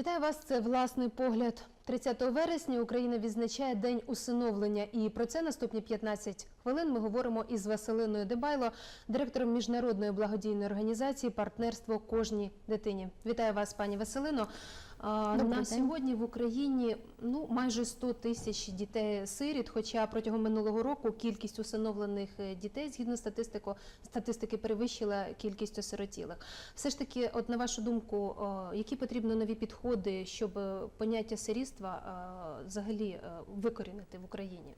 Вітаю вас. Це власний погляд. 30 вересня Україна відзначає День усиновлення. І про це наступні 15 хвилин ми говоримо із Василиною Дебайло, директором міжнародної благодійної організації Партнерство кожній дитині. Вітаю вас, пані Василино. Добрий На день. сьогодні в Україні ну майже 100 тисяч дітей-сиріт. Хоча протягом минулого року кількість усиновлених е, дітей, згідно статистику, статистики, перевищила кількість осиротілих. Все ж таки, от на вашу думку, які потрібно нові підходи, щоб е, поняття сирітства взагалі е, викорінити в Україні?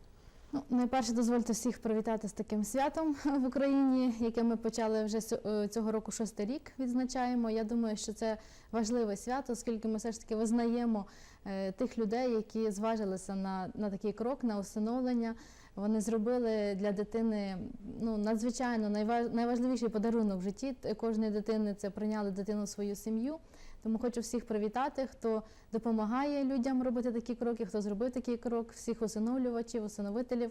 Ну, найперше дозвольте всіх привітати з таким святом в Україні, яке ми почали вже е, цього року шостий рік відзначаємо. Я думаю, що це важливе свято, оскільки ми все ж таки визнаємо е, тих людей, які зважилися на, на такий крок, на усиновлення. Вони зробили для дитини ну надзвичайно найва- найважливіший подарунок в житті кожної дитини це прийняли дитину в свою сім'ю. Тому хочу всіх привітати, хто допомагає людям робити такі кроки, хто зробив такий крок, всіх усиновлювачів, усиновителів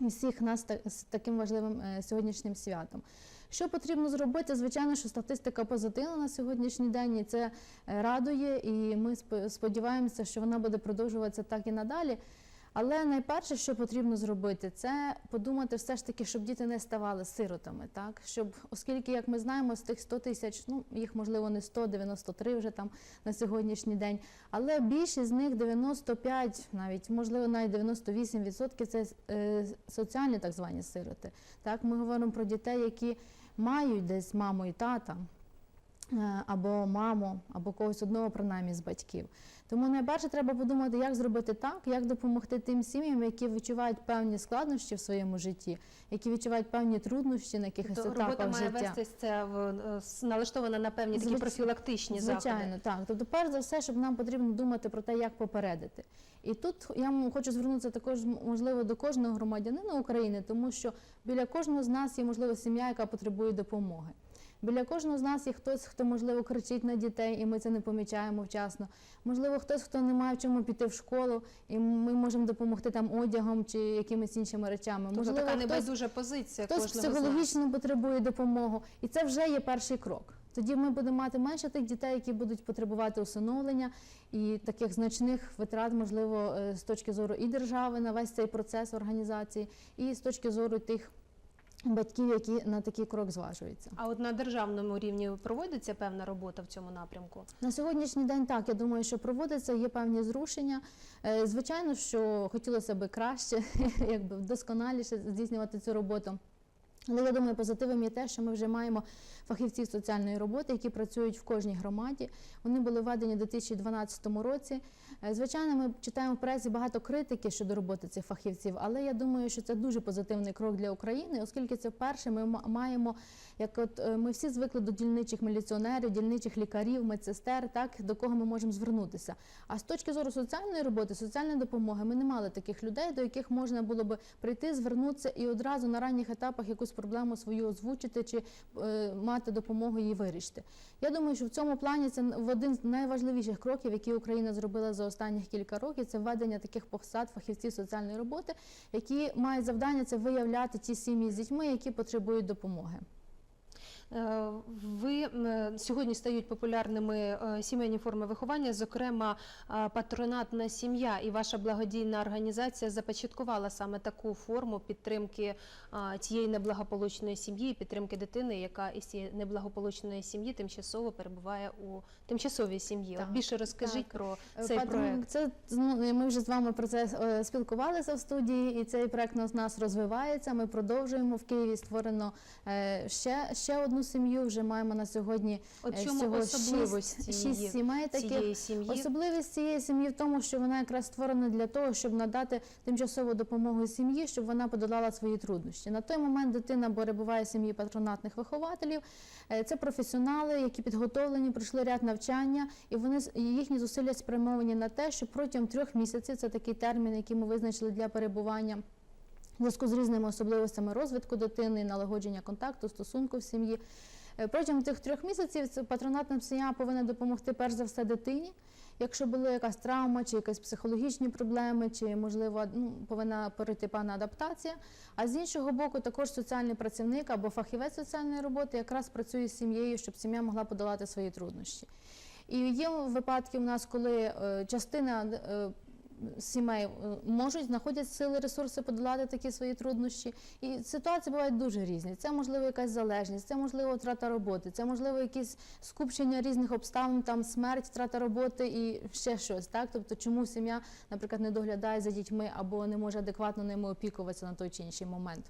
і всіх нас з таким важливим е, сьогоднішнім святом. Що потрібно зробити? Звичайно, що статистика позитивна на сьогоднішній день, і це е, радує, і ми сподіваємося, що вона буде продовжуватися так і надалі. Але найперше, що потрібно зробити, це подумати все ж таки, щоб діти не ставали сиротами, так щоб, оскільки, як ми знаємо, з тих 100 тисяч, ну їх можливо не 100, 93 вже там на сьогоднішній день, але більшість з них 95, навіть можливо навіть 98% це е, соціальні так звані сироти. Так, ми говоримо про дітей, які мають десь маму і тата. Е, Або маму, або когось одного принаймні з батьків. Тому найперше треба подумати, як зробити так, як допомогти тим сім'ям, які відчувають певні складнощі в своєму житті, які відчувають певні труднощі на якихось То робота етапах має життя. вестись це в е, налаштована на певні такі Звич- профілактичні Звичайно, заходи. так. Тобто, перш за все, щоб нам потрібно думати про те, як попередити. І тут я хочу звернутися також можливо до кожного громадянина України, тому що біля кожного з нас є можливо сім'я, яка потребує допомоги. Біля кожного з нас є хтось, хто можливо кричить на дітей, і ми це не помічаємо вчасно. Можливо, хтось, хто не має в чому піти в школу, і ми можемо допомогти там одягом чи якимись іншими речами. Тобто можливо, така небайдужа позиція Хтось психологічно потребує допомогу, і це вже є перший крок. Тоді ми будемо мати менше тих дітей, які будуть потребувати усиновлення і таких значних витрат, можливо, е, з точки зору і держави на весь цей процес організації, і з точки зору тих батьків, які на такий крок зважуються. А от на державному рівні проводиться певна робота в цьому напрямку. На сьогоднішній день так, я думаю, що проводиться, є певні зрушення. Е, Звичайно, що хотілося б краще, якби досконаліше здійснювати цю роботу. Але я думаю, позитивом є те, що ми вже маємо фахівців соціальної роботи, які працюють в кожній громаді. Вони були введені у 2012 році. Е, Звичайно, ми читаємо в пресі багато критики щодо роботи цих фахівців, але я думаю, що це дуже позитивний крок для України, оскільки це вперше ми маємо, як от е, ми всі звикли до дільничих міліціонерів, дільничих лікарів, медсестер, так до кого ми можемо звернутися. А з точки зору соціальної роботи, соціальної допомоги, ми не мали таких людей, до яких можна було би прийти, звернутися і одразу на ранніх етапах якусь проблему свою озвучити чи е, мати допомогу її вирішити. Я думаю, що в цьому плані це один з найважливіших кроків, які Україна зробила за останніх кілька років, це введення таких посад фахівців соціальної роботи, які мають завдання це виявляти ті сім'ї з дітьми, які потребують допомоги. Е, Ви сьогодні стають популярними е, сімейні форми виховання, зокрема е, патронатна сім'я, і ваша благодійна організація започаткувала саме таку форму підтримки цієї неблагополучної сім'ї, підтримки дитини, яка із цієї неблагополучної сім'ї тимчасово перебуває у тимчасовій сім'ї. Більше розкажіть так. про цей Патрон, проект. Це ну, ми вже з вами про це спілкувалися в студії, і цей проект у нас розвивається. Ми продовжуємо в Києві. Створено ще, ще одну сім'ю. Вже маємо на сьогодні От е, чому всього особливості шість, шість її- сімей таких. сім'ї? Особливість цієї сім'ї в тому, що вона якраз створена для того, щоб надати тимчасову допомогу сім'ї, щоб вона подолала свої труднощі. На той момент дитина перебуває в сім'ї патронатних вихователів. Е, Це професіонали, які підготовлені, пройшли ряд навчання, і вони їхні зусилля спрямовані на те, щоб протягом трьох місяців це такий термін, який ми визначили для перебування. Зв'язку з різними особливостями розвитку дитини, налагодження контакту, стосунку в сім'ї. Е, Протягом цих трьох місяців патронатна сім'я повинна допомогти перш за все дитині. Якщо була якась травма, чи якісь психологічні проблеми, чи можливо ну, повинна перейти певна адаптація. А з іншого боку, також соціальний працівник або фахівець соціальної роботи якраз працює з сім'єю, щоб сім'я могла подолати свої труднощі. І є випадки у нас, коли е, частина е, сімей е, можуть знаходять сили, ресурси подолати такі свої труднощі. І ситуації бувають дуже різні. Це можливо якась залежність, це можливо втрата роботи, це можливо якісь скупчення різних обставин, там смерть, втрата роботи і ще щось. Так, тобто, чому сім'я, наприклад, не доглядає за дітьми або не може адекватно ними опікуватися на той чи інший момент.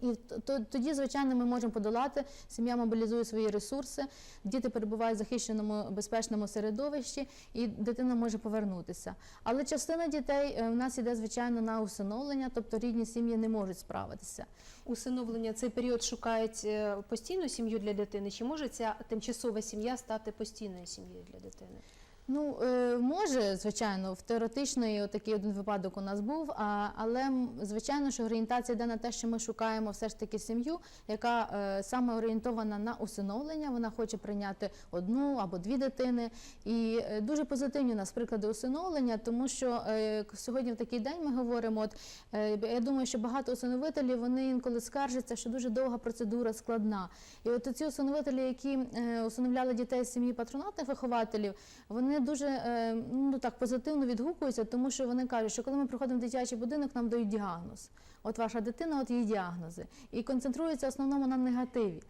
І то- тоді, звичайно, ми можемо подолати. Сім'я мобілізує свої ресурси, діти перебувають в захищеному безпечному середовищі, і дитина може повернутися. Але частина дітей е, в нас іде звичайно на усиновлення, тобто рідні сім'ї не можуть справитися. Усиновлення цей період шукають е, постійну сім'ю для дитини, чи може ця тимчасова сім'я стати постійною сім'єю для дитини? Ну е, може, звичайно, в теоретичної такий один випадок у нас був. Але звичайно, що орієнтація йде на те, що ми шукаємо все ж таки сім'ю, яка е, саме орієнтована на усиновлення. Вона хоче прийняти одну або дві дитини. І е, дуже позитивні у нас приклади усиновлення, тому що сьогодні в такий день ми говоримо. От я думаю, що багато усиновителів вони інколи скаржаться, що дуже довга процедура складна. І от ці усиновителі, які усиновляли дітей з сім'ї патронатних вихователів, вони дуже е, ну так позитивно відгукуються, тому що вони кажуть, що коли ми приходимо в дитячий будинок, нам дають діагноз. От ваша дитина, от її діагнози, і концентруються в основному на негативі.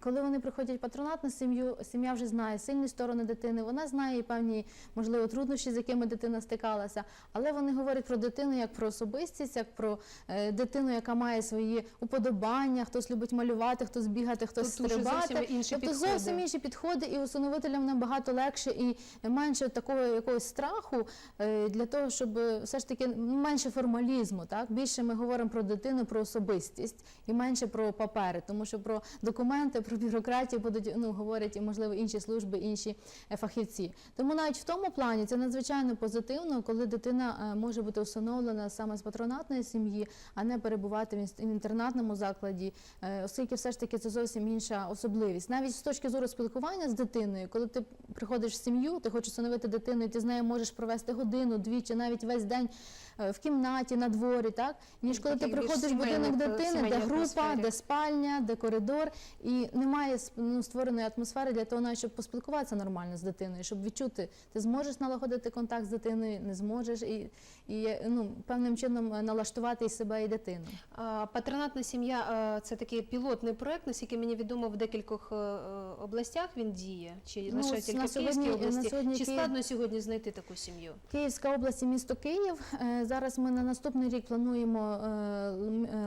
Коли вони приходять в патронатну сім'ю, сім'я вже знає сильні сторони дитини, вона знає і певні, можливо, труднощі, з якими дитина стикалася, але вони говорять про дитину як про особистість, як про е, дитину, яка має свої уподобання, хтось любить малювати, хтось бігати, хтось Тут стрибати. зовсім інші тобто підходи. зовсім інші підходи, і усиновителям набагато легше і менше такого якогось страху е, для того, щоб все ж таки менше формалізму. Так більше ми говоримо про дитину, про особистість і менше про папери, тому що про документи, про бюрократію будуть ну говорять можливо інші служби, інші е, фахівці. Тому навіть в тому плані це надзвичайно позитивно, коли дитина е, може бути усиновлена саме з патронатної сім'ї, а не перебувати в інтернатному закладі, е, оскільки все ж таки це зовсім інша особливість. Навіть з точки зору спілкування з дитиною, коли ти приходиш в сім'ю, ти хочеш усиновити дитину, і ти з нею можеш провести годину, дві чи навіть весь день в кімнаті, на дворі, так ніж коли ти приходиш в будинок дитини, де група, де спальня, де коридор, і немає ну, створеної атмосфери для того, щоб поспілкуватися нормально з дитиною, щоб відчути, ти зможеш налагодити контакт з дитиною, не зможеш, і, і ну, певним чином е, налаштувати і себе, і дитину. А, Патронатна сім'я е, це такий пілотний проект, наскільки мені відомо, в декількох е, областях він діє, чи Ну, лише тільки на в Київській сьогодні- на області. сьогодні Чи Київ- складно сьогодні знайти таку сім'ю? Київська область і місто Київ. Зараз ми на наступний рік плануємо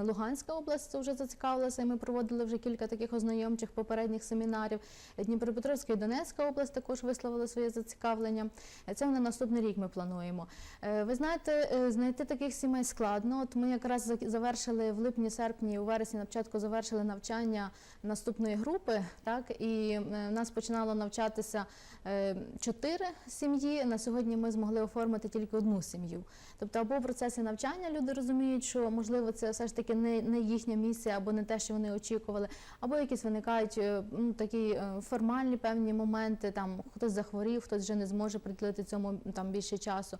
Луганська область Це вже зацікавилася. і Ми проводили вже кілька таких ознайомчих попередніх семінарів. Дніпропетровська і Донецька область також висловили своє зацікавлення. Е, Це на наступний рік ми плануємо. Е, Ви знаєте, е, знайти таких сімей складно. От ми якраз завершили в липні-серпні, у вересні на початку завершили навчання наступної групи. Так і е, в нас починало навчатися е, чотири сім'ї. На сьогодні ми змогли оформити тільки одну сім'ю. Тобто, або в процесі навчання люди розуміють, що можливо це все ж таки не, не їхня місія, або не те, що вони очікували, або якісь виникають е, ну, такі е, формальні певні моменти. Там хтось захворів, хтось вже не зможе приділити цьому там більше часу.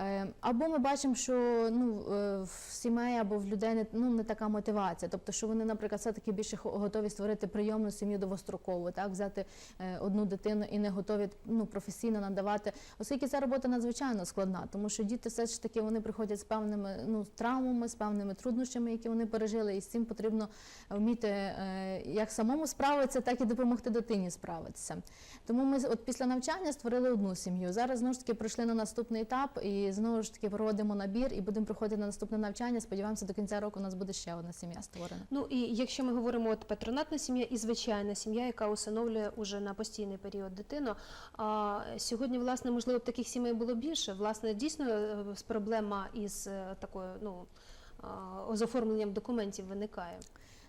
Е, Або ми бачимо, що ну е, в сімей або в людей не, ну, не така мотивація. Тобто, що вони, наприклад, все-таки більше готові створити прийомну сім'ю довгострокову, так взяти е, одну дитину і не готові ну, професійно надавати, оскільки ця робота надзвичайно складна, тому що діти все ж таки вони приходять з певними ну, травмами, з певними труднощами, які вони пережили, і з цим потрібно вміти як самому справитися, так і допомогти дитині справитися. Тому ми от після навчання створили одну сім'ю. Зараз знову ж таки пройшли на наступний етап і знову ж таки проводимо набір і будемо проходити на наступне навчання. Сподіваємося, до кінця року у нас буде ще одна сім'я створена. Ну і якщо ми говоримо от патронатна сім'я і звичайна сім'я, яка усиновлює уже на постійний період дитину. А сьогодні, власне, можливо, б таких сімей було більше. Власне, дійсно е, проблема із е, такою, ну. З оформленням документів виникає.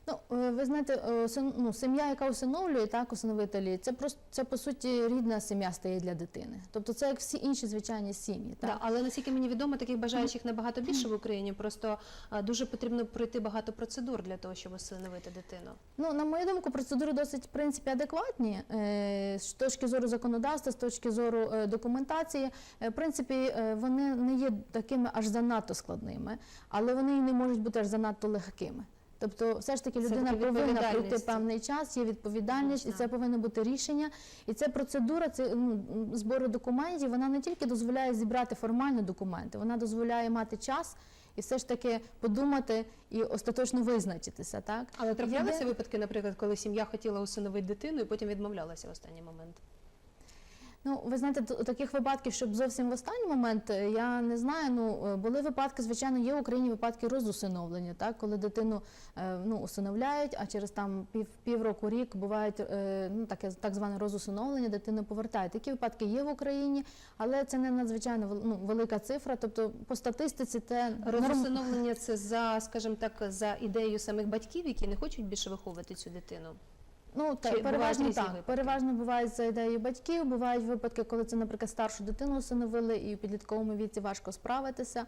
Ну, е, ви знаєте, е, ну, сім'я, яка усиновлює, так, усиновителі, це просто це по суті рідна сім'я стає для дитини. Тобто це як всі інші звичайні сім'ї. Так? Да, але наскільки мені відомо, таких бажаючих набагато більше в Україні. Просто дуже потрібно пройти багато процедур для того, щоб усиновити дитину. Ну, на мою думку, процедури досить в принципі адекватні е, з точки зору законодавства, з точки зору е, документації. Е, В принципі, е, вони не є такими аж занадто складними, але вони і не можуть бути аж занадто легкими. Тобто, все ж таки людина повинна пройти певний час, є відповідальність, і це повинно бути рішення. І ця процедура це ну, збору документів. Вона не тільки дозволяє зібрати формально документи, вона дозволяє мати час і все ж таки подумати і остаточно визначитися. Так Але траплялися випадки, наприклад, коли сім'я хотіла усиновити дитину і потім відмовлялася в останній момент. Ну, ви знаєте, таких випадків, щоб зовсім в останній момент, е, я не знаю. Ну е, були випадки, звичайно, є в Україні випадки розусиновлення, так коли дитину е, ну усиновляють, а через там пів півроку рік бувають ну таке так зване розусиновлення, дитину повертають. Такі випадки є в Україні, але це не надзвичайно ну, велика цифра. Тобто, по статистиці, норм- Розусиновлення це за, скажімо так, за ідеєю самих батьків, які не хочуть більше виховувати цю дитину. Ну так, бувають переважно так. випадки? Переважно бувають за ідеєю батьків. Бувають випадки, коли це, наприклад, старшу дитину усиновили, і в підлітковому віці важко справитися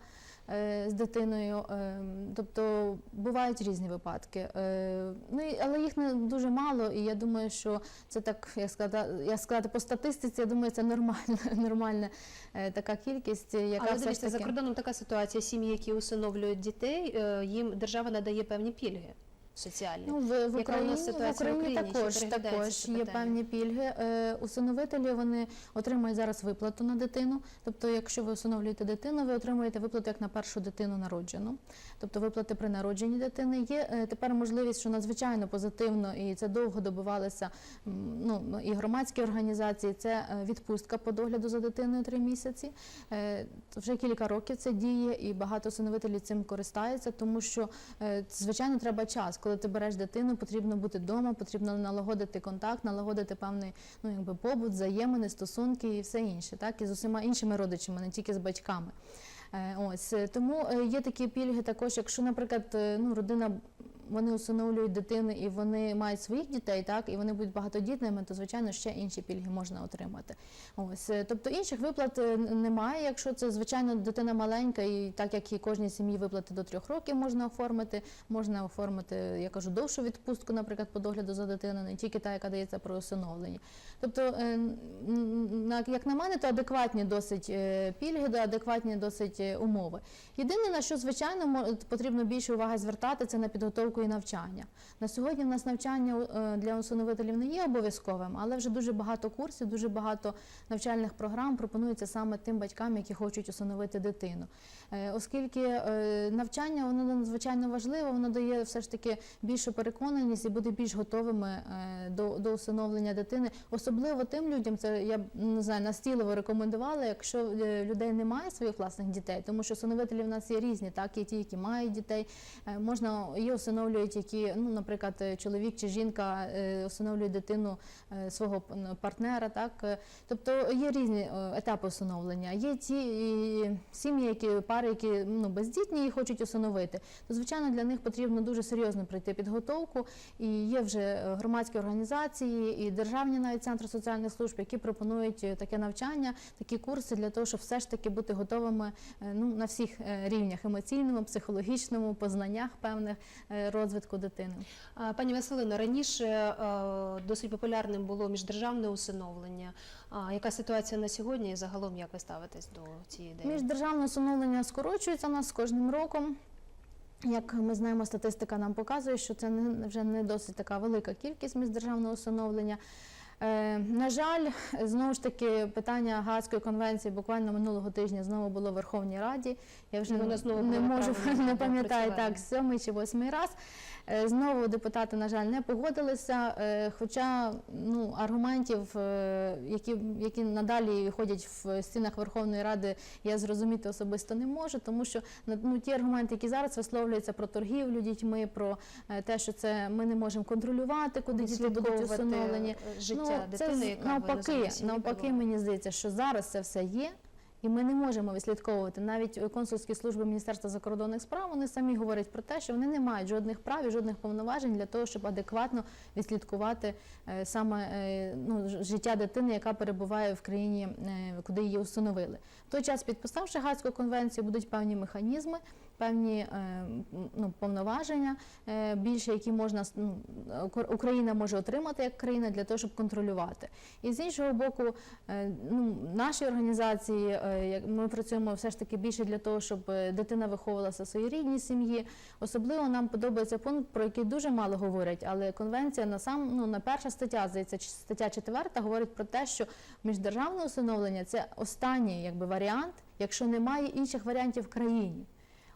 е, з дитиною. Е, тобто бувають різні випадки. Е, ну але їх не дуже мало, і я думаю, що це так, як сказати, як сказати по статистиці, я думаю, це нормальна, нормальна е, така кількість, яка Але дивіться, за кордоном така ситуація. Сім'ї, які усиновлюють дітей, е, їм держава надає певні пільги соціальні. Ну, в, в Яка у Україні, нас в ситуація в Україні Україні? Також, також є певні пільги. Е, усиновителі вони отримують зараз виплату на дитину. Тобто, якщо ви усиновлюєте дитину, ви отримуєте виплату як на першу дитину народжену. Тобто виплати при народженні дитини. Є е, тепер можливість, що надзвичайно позитивно, і це довго добивалися ну, і громадські організації. Це е, відпустка по догляду за дитиною три місяці. Е, Вже кілька років це діє, і багато усиновителів цим користаються, тому що Е, Звичайно, треба час. Коли ти береш дитину, потрібно бути вдома, потрібно налагодити контакт, налагодити певний ну, якби побут, взаємини, стосунки і все інше, так і з усіма іншими родичами, не тільки з батьками. Е, Ось тому е, є такі пільги, також, якщо, наприклад, е, ну родина. Вони усиновлюють дитину і вони мають своїх дітей, так і вони будуть багатодітними, то звичайно ще інші пільги можна отримати. Ось е, тобто інших виплат е, немає. Якщо це звичайно дитина маленька, і так як і кожній сім'ї виплати до трьох років можна оформити, можна оформити, я кажу, довшу відпустку, наприклад, по догляду за дитиною, не тільки та, яка дається при усиновленні. Тобто, е, як на мене, то адекватні досить пільги, да, адекватні досить умови. Єдине, на що звичайно потрібно більше уваги звертати, це на підготовку і навчання. На сьогодні в нас навчання е, для усиновителів не є обов'язковим, але вже дуже багато курсів, дуже багато навчальних програм пропонується саме тим батькам, які хочуть усиновити дитину. Е, Оскільки е, навчання воно надзвичайно важливе, воно дає все ж таки більшу переконаність і буде більш готовими до, до усиновлення дитини. Особливо тим людям, це я не знаю, настійливо рекомендувала, якщо людей немає своїх власних дітей, тому що усиновителі в нас є різні, так є ті, які мають дітей. Можна є усиновлюють, які, ну, наприклад, е, чоловік чи жінка е, усиновлює дитину е, свого партнера, так е, тобто є різні е, етапи усиновлення. Є ті сім'ї, які пари, які ну бездітні і хочуть усиновити. То звичайно для них потрібно дуже серйозно пройти підготовку. І є вже е, громадські організації і державні навіть центри соціальних служб, які пропонують е, таке навчання, такі курси для того, щоб все ж таки бути готовими е, ну на всіх е, рівнях емоційному, психологічному, познаннях певних е, розвитку дитини. Пані Василино, раніше е, досить популярним було міждержавне усиновлення. Яка ситуація на сьогодні і загалом як ви ставитесь до цієї ідеї? Міждержавне усиновлення скорочується у нас з кожним роком. Як ми знаємо, статистика нам показує, що це вже не досить така велика кількість міждержавного усиновлення. Е, на жаль, знову ж таки, питання Гаазької конвенції буквально минулого тижня знову було в Верховній Раді. Я вже І знову не можу не пам'ятаю так, сьомий чи восьмий раз. Е, Знову депутати, на жаль, не погодилися. е, Хоча ну, аргументів, які, які надалі ходять в стінах Верховної Ради, я зрозуміти особисто не можу, тому що ну, ті аргументи, які зараз висловлюються про торгівлю дітьми, про те, що це ми не можемо контролювати, куди діти будуть усиновлені. е, життя Ну, це дитини, з- яка навпаки, навпаки, мені здається, що зараз це все є. І ми не можемо відслідковувати навіть консульські служби Міністерства закордонних справ. Вони самі говорять про те, що вони не мають жодних прав і жодних повноважень для того, щоб адекватно відслідкувати е, саме е, ну, життя дитини, яка перебуває в країні, е, куди її усиновили. В той час, підписавши Гацьку конвенцію, будуть певні механізми, певні е, ну, повноваження, е, більше які можна ну, Україна може отримати як країна для того, щоб контролювати. І з іншого боку, е, ну, наші організації, як ми працюємо все ж таки більше для того, щоб дитина виховувалася в своїй рідній сім'ї. Особливо нам подобається пункт, про який дуже мало говорять, але конвенція на сам ну на перша стаття, здається, стаття четверта говорить про те, що міждержавне усиновлення це останній якби варіант, якщо немає інших варіантів в країні.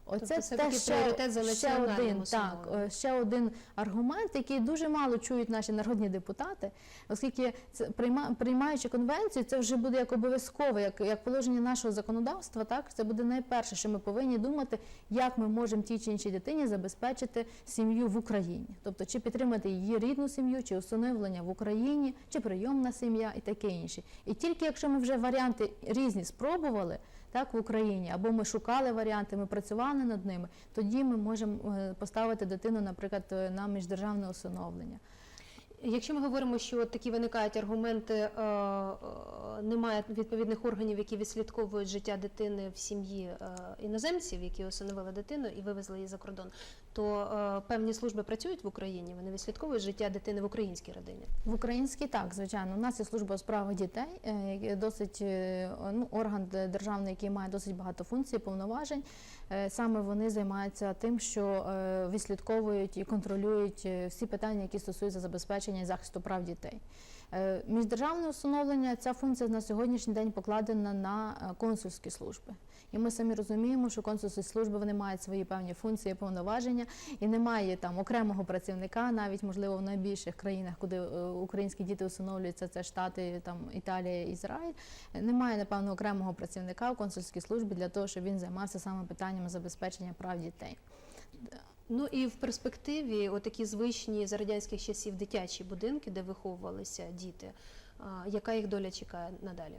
Оце Тобто те ще, ще один, так, е, ще один аргумент, який дуже мало чують наші народні депутати, оскільки це прийма, приймаючи конвенцію, це вже буде як обов'язково, як, як положення нашого законодавства. Так це буде найперше, що ми повинні думати, як ми можемо тій чи іншій дитині забезпечити сім'ю в Україні, тобто чи підтримати її рідну сім'ю, чи усиновлення в Україні, чи прийомна сім'я і таке інше. І тільки якщо ми вже варіанти різні спробували. Так, в Україні, або ми шукали варіанти, ми працювали над ними. Тоді ми можемо е, поставити дитину, наприклад, е, на міждержавне усиновлення. Якщо ми говоримо, що такі виникають аргументи, е, немає відповідних органів, які відслідковують життя дитини в сім'ї іноземців, які усиновили дитину і вивезли її за кордон, то е, певні служби працюють в Україні, вони відслідковують життя дитини в українській родині. В українській так, звичайно. У нас є служба у справах дітей, е, досить е, ну, орган державний, який має досить багато функцій, повноважень. Е, Саме вони займаються тим, що е, відслідковують і контролюють е, всі питання, які стосуються забезпечення і захисту прав дітей. Е, Міждержавне усиновлення ця функція на сьогоднішній день покладена на е, консульські служби. І ми самі розуміємо, що консульські служби вони мають свої певні функції, повноваження, і немає там окремого працівника, навіть можливо в найбільших країнах, куди е, українські діти усиновлюються, це Штати, там Італія, Ізраїль. Немає напевно окремого працівника в консульській службі для того, щоб він займався саме питаннями забезпечення прав дітей. Ну і в перспективі, отакі звичні за радянських часів дитячі будинки, де виховувалися діти, яка їх доля чекає надалі?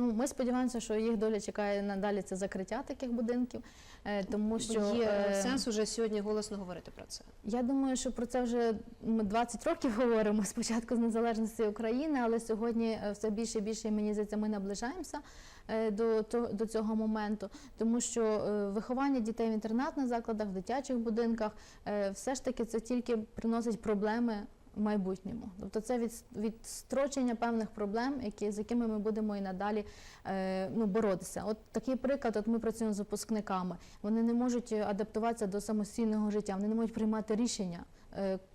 Ну, ми сподіваємося, що їх доля чекає надалі це закриття таких будинків, е, тому що є е, сенс уже сьогодні голосно говорити про це. Я думаю, що про це вже ми 20 років говоримо спочатку з незалежності України, але сьогодні е, все більше і більше мені здається, ми наближаємося е, до, до цього моменту, тому що е, виховання дітей в інтернатних закладах, в дитячих будинках, е, все ж таки це тільки приносить проблеми. В майбутньому, тобто це від, відстрочення певних проблем, які з якими ми будемо і надалі е, ну, боротися. От такий приклад, от ми працюємо з випускниками. Вони не можуть адаптуватися до самостійного життя, вони не можуть приймати рішення,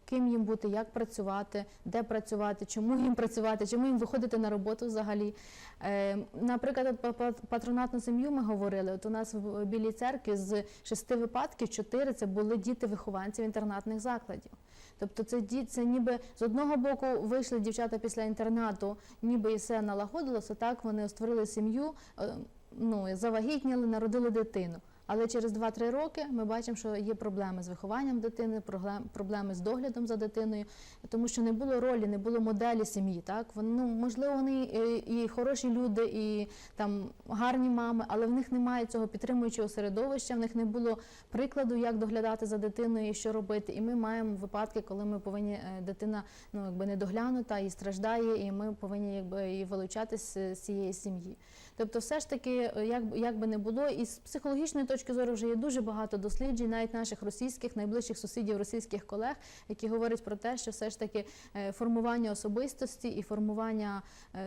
ким їм бути, як працювати, де працювати, чому їм працювати, чому їм виходити на роботу взагалі. Е, Наприклад, про патронатну сім'ю ми говорили. От у нас в Білій церкві з шести випадків чотири це були діти вихованців інтернатних закладів. Тобто це це ніби з одного боку вийшли дівчата після інтернату, ніби і все налагодилося. Так вони створили сім'ю, е, ну завагітніли, народили дитину. Але через 2-3 роки ми бачимо, що є проблеми з вихованням дитини, проблем- проблеми з доглядом за дитиною, тому що не було ролі, не було моделі сім'ї. Так ну, можливо, вони і, і хороші люди, і там гарні мами, але в них немає цього підтримуючого середовища, в них не було прикладу, як доглядати за дитиною і що робити. І ми маємо випадки, коли ми повинні е, дитина ну якби не доглянута і страждає, і ми повинні якби і вилучати з, з цієї сім'ї. Тобто, все ж таки, е, як, як би не було, і з психологічної точки зору вже є дуже багато досліджень, навіть наших російських, найближчих сусідів, російських колег, які говорять про те, що все ж таки е, формування особистості і формування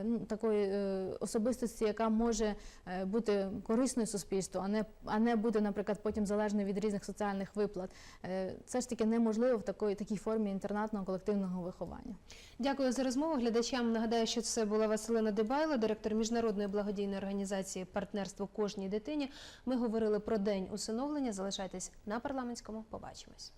ну, такої особистості, яка може бути корисною суспільству, а не, а не бути, наприклад, потім залежною від різних соціальних виплат. Це ж таки неможливо в такої такій формі інтернатного колективного виховання. Дякую за розмову. Глядачам нагадаю, що це була Василина Дебайло, директор міжнародної благодійної організації Партнерство кожній дитині. Ми говорили про день усиновлення. Залишайтесь на парламентському. Побачимось.